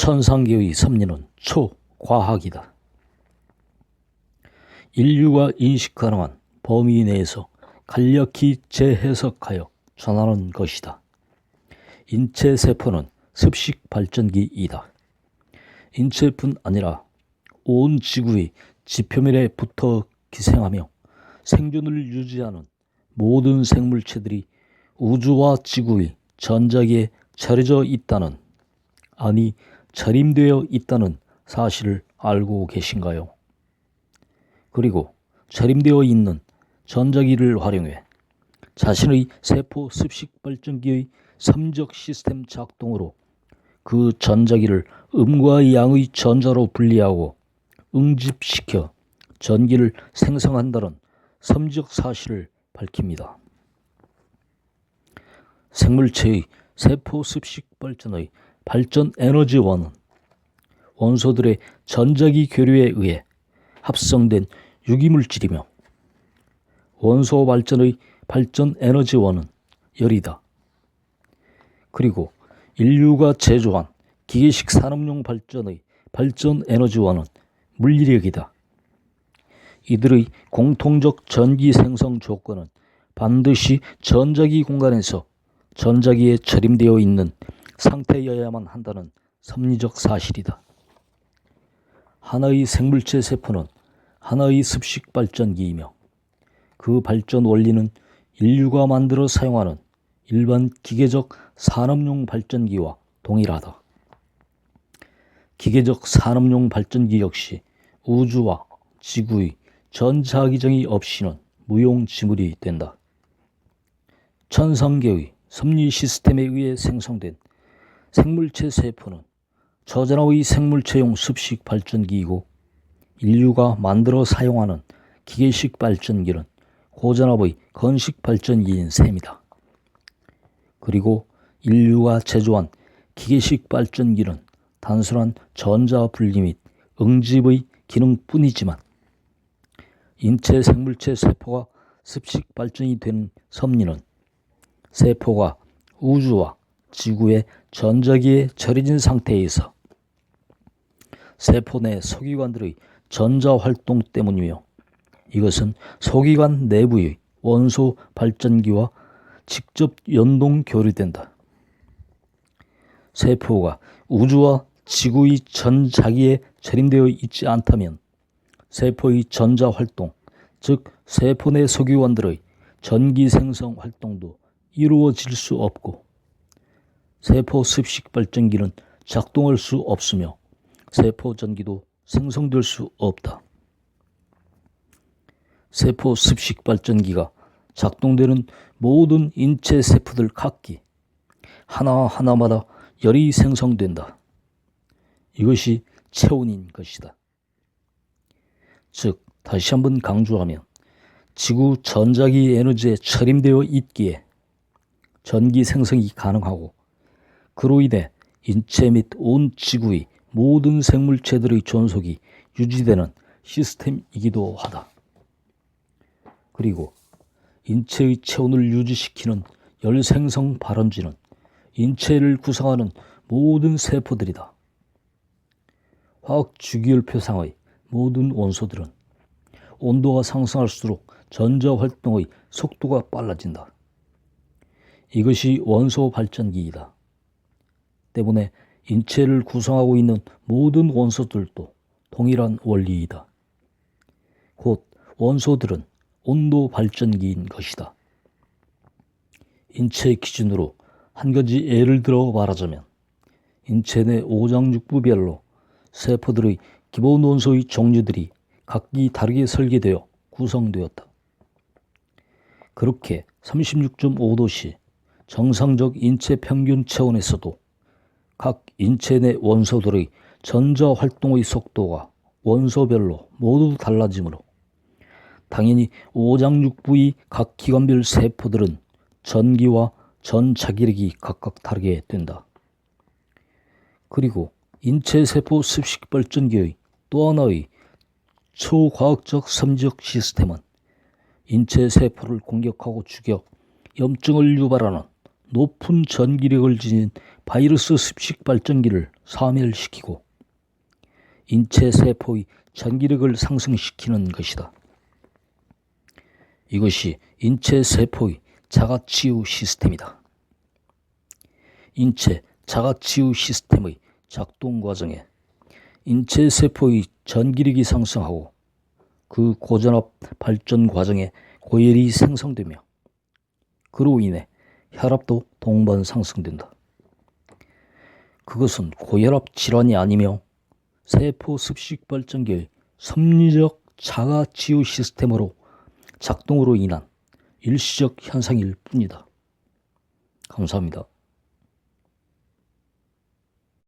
천상계의 섭리는 초과학이다. 인류가 인식 가능한 범위 내에서 간략히 재해석하여 전하는 것이다. 인체 세포는 습식 발전기이다. 인체뿐 아니라 온 지구의 지표면에 붙어 기생하며 생존을 유지하는 모든 생물체들이 우주와 지구의 전자기에 차려져 있다는 아니 차림되어 있다는 사실을 알고 계신가요? 그리고 차림되어 있는 전자기를 활용해 자신의 세포 습식 발전기의 섬적 시스템 작동으로 그 전자기를 음과 양의 전자로 분리하고 응집시켜 전기를 생성한다는 섬적 사실을 밝힙니다. 생물체의 세포 습식 발전의 발전 에너지원은 원소들의 전자기 교류에 의해 합성된 유기물질이며 원소 발전의 발전 에너지원은 열이다. 그리고 인류가 제조한 기계식 산업용 발전의 발전 에너지원은 물리력이다. 이들의 공통적 전기 생성 조건은 반드시 전자기 공간에서 전자기에 처림되어 있는 상태여야만 한다는 섭리적 사실이다. 하나의 생물체 세포는 하나의 습식 발전기이며 그 발전 원리는 인류가 만들어 사용하는 일반 기계적 산업용 발전기와 동일하다. 기계적 산업용 발전기 역시 우주와 지구의 전자기정이 없이는 무용지물이 된다. 천상계의 섭리 시스템에 의해 생성된 생물체 세포는 저전압의 생물체용 습식 발전기이고 인류가 만들어 사용하는 기계식 발전기는 고전압의 건식 발전기인 셈이다. 그리고 인류가 제조한 기계식 발전기는 단순한 전자 분리 및 응집의 기능뿐이지만 인체 생물체 세포가 습식 발전이 된 섭리는 세포가 우주와 지구의 전자기에 절여진 상태에서 세포 내 소기관들의 전자 활동 때문이며 이것은 소기관 내부의 원소 발전기와 직접 연동 교류된다. 세포가 우주와 지구의 전자기에 절임되어 있지 않다면 세포의 전자 활동, 즉 세포 내 소기관들의 전기 생성 활동도 이루어질 수 없고 세포 습식 발전기는 작동할 수 없으며 세포 전기도 생성될 수 없다. 세포 습식 발전기가 작동되는 모든 인체 세포들 각기 하나하나마다 열이 생성된다. 이것이 체온인 것이다. 즉, 다시 한번 강조하면 지구 전자기 에너지에 처림되어 있기에 전기 생성이 가능하고 그로 인해 인체 및 온 지구의 모든 생물체들의 존속이 유지되는 시스템이기도 하다. 그리고 인체의 체온을 유지시키는 열생성 발원지는 인체를 구성하는 모든 세포들이다. 화학 주기율 표상의 모든 원소들은 온도가 상승할수록 전자 활동의 속도가 빨라진다. 이것이 원소 발전기이다. 때문에 인체를 구성하고 있는 모든 원소들도 동일한 원리이다. 곧 원소들은 온도 발전기인 것이다. 인체 기준으로 한 가지 예를 들어 말하자면 인체 내 오장육부별로 세포들의 기본 원소의 종류들이 각기 다르게 설계되어 구성되었다. 그렇게 36.5도씨 정상적 인체 평균 체온에서도 각 인체 내 원소들의 전자 활동의 속도가 원소별로 모두 달라지므로 당연히 오장육부의 각 기관별 세포들은 전기와 전자기력이 각각 다르게 된다. 그리고 인체 세포 습식 발전기의 또 하나의 초과학적 섬적 시스템은 인체 세포를 공격하고 죽여 염증을 유발하는 높은 전기력을 지닌 바이러스 습식 발전기를 사멸시키고 인체 세포의 전기력을 상승시키는 것이다. 이것이 인체 세포의 자가치유 시스템이다. 인체 자가치유 시스템의 작동 과정에 인체 세포의 전기력이 상승하고 그 고전압 발전 과정에 고열이 생성되며 그로 인해 혈압도 동반 상승된다. 그것은 고혈압 질환이 아니며 세포 습식 발전기의 섭리적 자가 치유 시스템으로 작동으로 인한 일시적 현상일 뿐이다. 감사합니다.